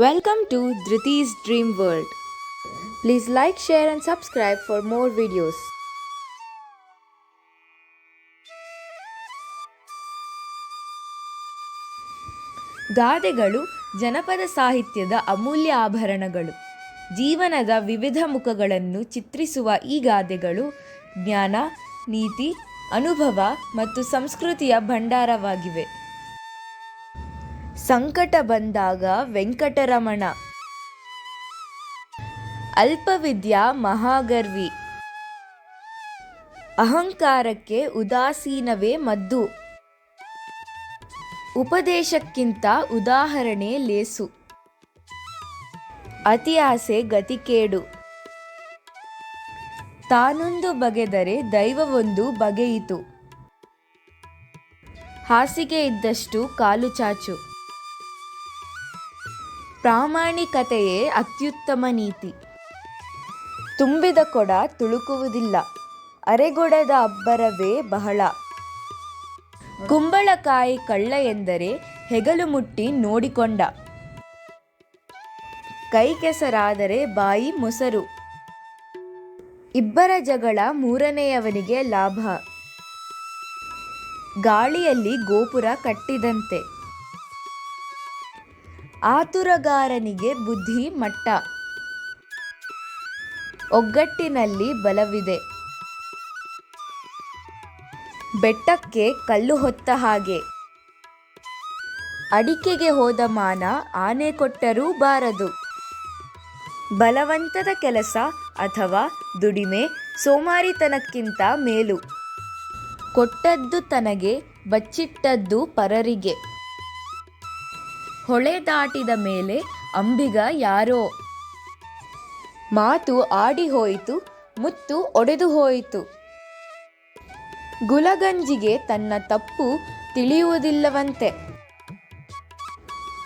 Welcome to Dhriti's Dream World. Please like, share, and subscribe for more videos. ಗಾದೆಗಳು ಜನಪದ ಸಾಹಿತ್ಯದ ಅಮೂಲ್ಯ ಆಭರಣಗಳು ಜೀವನದ ವಿವಿಧ ಮುಖಗಳನ್ನು ಚಿತ್ರಿಸುವ ಈ ಗಾದೆಗಳು ಜ್ಞಾನ ನೀತಿ ಅನುಭವ ಮತ್ತು ಸಂಸ್ಕೃತಿಯ ಭಂಡಾರವಾಗಿವೆ ಸಂಕಟ ಬಂದಾಗ ವೆಂಕಟರಮಣ. ಅಲ್ಪವಿದ್ಯಾ ಮಹಾಗರ್ವಿ. ಅಹಂಕಾರಕ್ಕೆ ಉದಾಸೀನವೇ ಮದ್ದು. ಉಪದೇಶಕ್ಕಿಂತ ಉದಾಹರಣೆ ಲೇಸು. ಅತಿ ಆಸೆ ಗತಿಕೇಡು. ತಾನೊಂದು ಬಗೆದರೆ ದೈವವೊಂದು ಬಗೆಯಿತು. ಹಾಸಿಗೆ ಇದ್ದಷ್ಟು ಕಾಲು ಚಾಚು. ಪ್ರಾಮಾಣಿಕತೆಯೇ ಅತ್ಯುತ್ತಮ ನೀತಿ. ತುಂಬಿದ ಕೊಡ ತುಳುಕುವುದಿಲ್ಲ, ಅರೆಗೊಡದ ಅಬ್ಬರವೇ ಬಹಳ. ಕುಂಬಳಕಾಯಿ ಕಳ್ಳ ಎಂದರೆ ಹೆಗಲು ಮುಟ್ಟಿ ನೋಡಿಕೊಂಡ. ಕೈ ಕೆಸರಾದರೆ ಬಾಯಿ ಮೊಸರು. ಇಬ್ಬರ ಜಗಳ ಮೂರನೆಯವನಿಗೆ ಲಾಭ. ಗಾಳಿಯಲ್ಲಿ ಗೋಪುರ ಕಟ್ಟಿದಂತೆ. ಆತುರಗಾರನಿಗೆ ಬುದ್ಧಿ ಮಟ್ಟ. ಒಗ್ಗಟ್ಟಿನಲ್ಲಿ ಬಲವಿದೆ. ಬೆಟ್ಟಕ್ಕೆ ಕಲ್ಲು ಹೊತ್ತ ಹಾಗೆ. ಅಡಿಕೆಗೆ ಹೋದ ಮಾನ ಆನೆ ಕೊಟ್ಟರೂ ಬಾರದು. ಬಲವಂತದ ಕೆಲಸ ಅಥವಾ ದುಡಿಮೆ ಸೋಮಾರಿತನಕ್ಕಿಂತ ಮೇಲು. ಕೊಟ್ಟದ್ದು ತನಗೆ, ಬಚ್ಚಿಟ್ಟದ್ದು ಪರರಿಗೆ. ಹೊಳೆ ದಾಟಿದ ಮೇಲೆ ಅಂಬಿಗ ಯಾರೋ? ಮಾತು ಆಡಿ ಹೋಯಿತು, ಮುತ್ತು ಒಡೆದು ಹೋಯಿತು. ಗುಲಗಂಜಿಗೆ ತನ್ನ ತಪ್ಪು ತಿಳಿಯುವುದಿಲ್ಲವಂತೆ.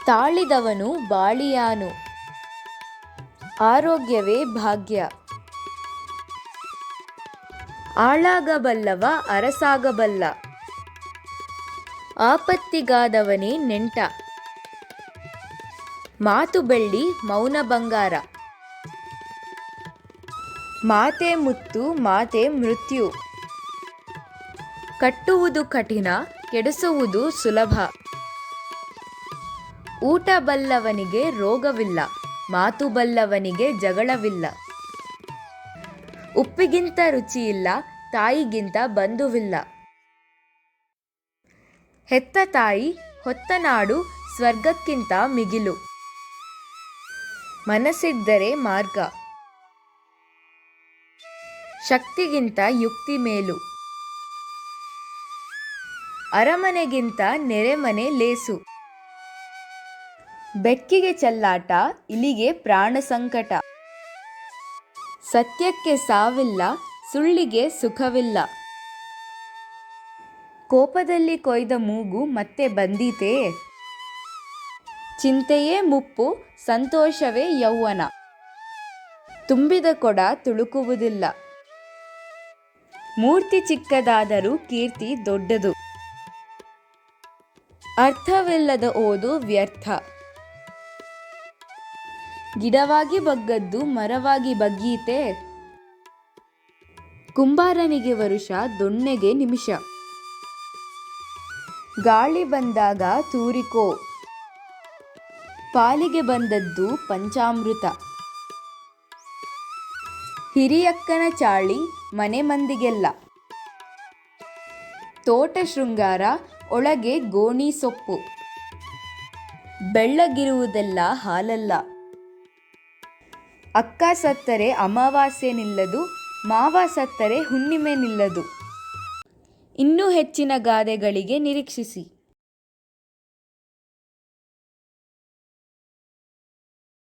ತಾಳಿದವನು ಬಾಳಿಯಾನು. ಆರೋಗ್ಯವೇ ಭಾಗ್ಯ. ಆಳಾಗಬಲ್ಲವ ಅರಸಾಗಬಲ್ಲ. ಆಪತ್ತಿಗಾದವನೇ ನೆಂಟ. ಮಾತು ಬೆಳ್ಳಿ ಮೌನ ಬಂಗಾರ. ಮಾತೆ ಮುತ್ತು, ಮಾತೆ ಮೃತ್ಯು. ಕಟ್ಟುವುದು ಕಠಿಣ, ಕೆಡಿಸುವುದು ಸುಲಭ. ಊಟ ಬಲ್ಲವನಿಗೆ ರೋಗವಿಲ್ಲ, ಮಾತು ಬಲ್ಲವನಿಗೆ ಜಗಳವಿಲ್ಲ. ಉಪ್ಪಿಗಿಂತ ರುಚಿಯಿಲ್ಲ, ತಾಯಿಗಿಂತ ಬಂಧುವಿಲ್ಲ. ಹೆತ್ತ ತಾಯಿ, ಹೊತ್ತ ನಾಡು, ಸ್ವರ್ಗಕ್ಕಿಂತ ಮಿಗಿಲು. ಮನಸ್ಸಿದ್ದರೆ ಮಾರ್ಗ. ಶಕ್ತಿಗಿಂತ ಯುಕ್ತಿ ಮೇಲು. ಅರಮನೆಗಿಂತ ನೆರೆಮನೆ ಲೇಸು. ಬೆಕ್ಕಿಗೆ ಚಲ್ಲಾಟ, ಇಲಿಗೆ ಪ್ರಾಣ ಸಂಕಟ. ಸತ್ಯಕ್ಕೆ ಸಾವಿಲ್ಲ, ಸುಳ್ಳಿಗೆ ಸುಖವಿಲ್ಲ. ಕೋಪದಲ್ಲಿ ಕೊಯ್ದ ಮೂಗು ಮತ್ತೆ ಬಂದೀತೇ. ಚಿಂತೆಯೇ ಮುಪ್ಪು, ಸಂತೋಷವೇ ಯೌವನ. ತುಂಬಿದ ಕೊಡ ತುಳುಕುವುದಿಲ್ಲ. ಮೂರ್ತಿ ಚಿಕ್ಕದಾದರೂ ಕೀರ್ತಿ ದೊಡ್ಡದು. ಅರ್ಥವಿಲ್ಲದ ಓದು ವ್ಯರ್ಥ. ಗಿಡವಾಗಿ ಬಗ್ಗದ್ದು ಮರವಾಗಿ ಬಗ್ಗೀತೆ. ಕುಂಬಾರನಿಗೆ ವರುಷ ದೊಣ್ಣೆಗೆ ನಿಮಿಷ. ಗಾಳಿ ಬಂದಾಗ ತೂರಿಕೋ. ಪಾಲಿಗೆ ಬಂದದ್ದು ಪಂಚಾಮೃತ. ಹಿರಿಯಕ್ಕನ ಚಾಳಿ ಮನೆ ಮಂದಿಗೆಲ್ಲ. ತೋಟ ಶೃಂಗಾರ ಒಳಗೆ ಗೋಣಿ ಸೊಪ್ಪು. ಬೆಳ್ಳಗಿರುವುದೆಲ್ಲ ಹಾಲಲ್ಲ. ಅಕ್ಕ ಸತ್ತರೆ ಅಮಾವಾಸ್ಯೆ ನಿಲ್ಲದು, ಮಾವ ಸತ್ತರೆ ಹುಣ್ಣಿಮೆ ನಿಲ್ಲದು. ಇನ್ನೂ ಹೆಚ್ಚಿನ ಗಾದೆಗಳಿಗೆ ನಿರೀಕ್ಷಿಸಿ.